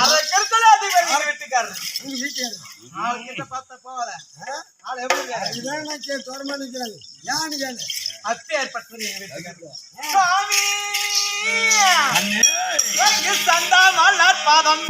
அரை கருத்துல அதிபதி எங்க வீட்டுக்காரரு. அவர்கிட்ட பார்த்தா போவாத ஆள் எப்படி இருக்காரு? அத்தை ஏற்பட்டது எங்க வீட்டுக்காரரு. சுவாமி! எங்கு சந்தா மலர் பாதம்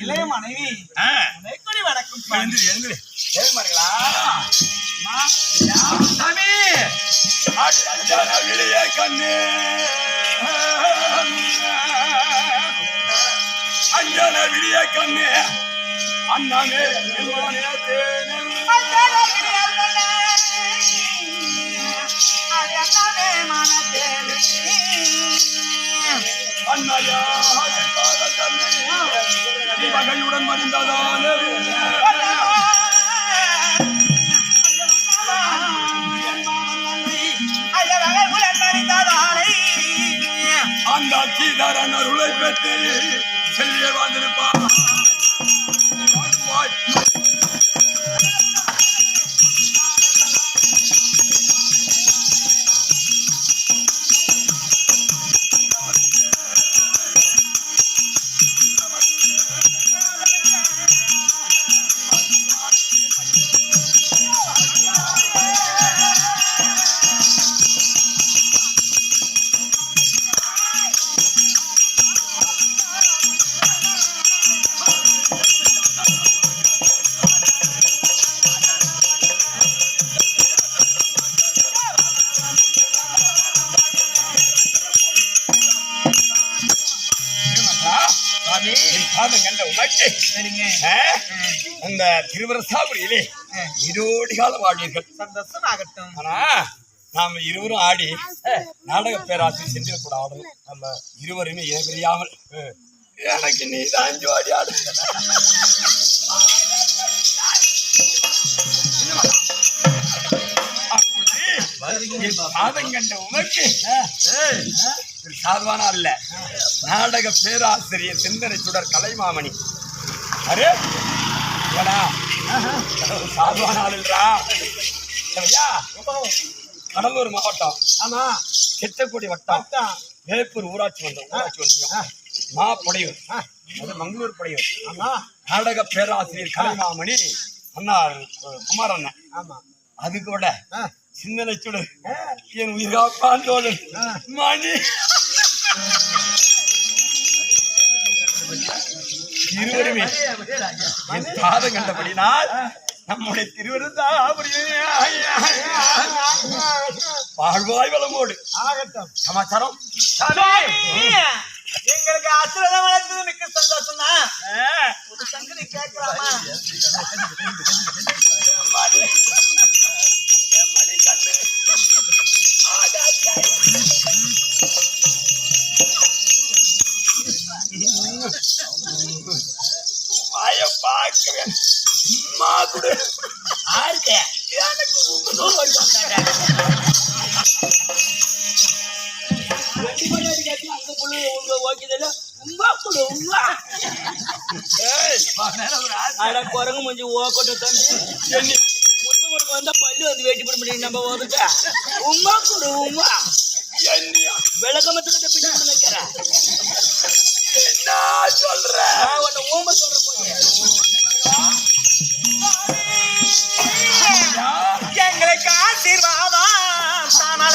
இளைய மனைவி. வணக்கம் ஐயா. அஞ்சன விடிய கண்ணே. அண்ணாமே எல்லோனே தேனே வகையுடன் மறிந்ததானே அந்த கீதாரன் அருளை பெற்று செல்லிய வாழ்ந்திருப்பார். கண்ட உனக்கு? அந்த திருவரசாபுரியிலே இருபடி காலம் வாழ்வீர்கள். சந்தோஷம் ஆகட்டும் ஆனா நாம இருவரும் ஆடி நாடக கூட ஆடணும் நம்ம இருவருமே ஏறியாமல் எனக்கு நீ தான் ஜோடி ஆடு. பாதம் கண்ட உனக்கு? இது சாதாரண அல்ல. நாடக பேராசிரியர் சிந்தனை சுடர் கலைமாமணி. அரே கடலூர் மாவட்டம். ஆமா. செட்டக்குடி வட்டம். வேப்பூர் ஊராட்சி மன்றம் ஊராட்சி ஒன்றியம். மா புடையூர். அது மங்களூர் புடையூர். ஆமா. நாடக பேராசிரியர் கலைமாமணி அண்ணா குமார் அண்ணன் ஆமா அது கூட சிந்தனை சுடு. என் உயிர்காப்பான் தோழன். மணி. இருவருமே என் பாதம் கண்டபடினால் நம்முடைய திருவிருந்தாபுரி வாழ்வாய் வளமோடு. ஆகட்டும். சமாச்சாரம். எங்களுக்கு ஆசீர்வாதம் வளர்த்தது மிக்க சந்தோஷம் தான் கேட்கலாமா? வாய பார்க்கிறேன் அம்மா கூட. எனக்கு. ஏய், அட குரங்கு முடிஞ்சு ஓக்கட்ட தம்பி. என்னி முத்தமுருக்கு வந்தா பல்லு வந்து வேட்டி போட முடியும் நம்ம ஓதுக்க உமா கொடு உமா? விளக்கமத்துக்கிட்ட பிடிச்சு நினைக்கிறேன் எங்களுக்கு ஆசீர்வாதம். தானால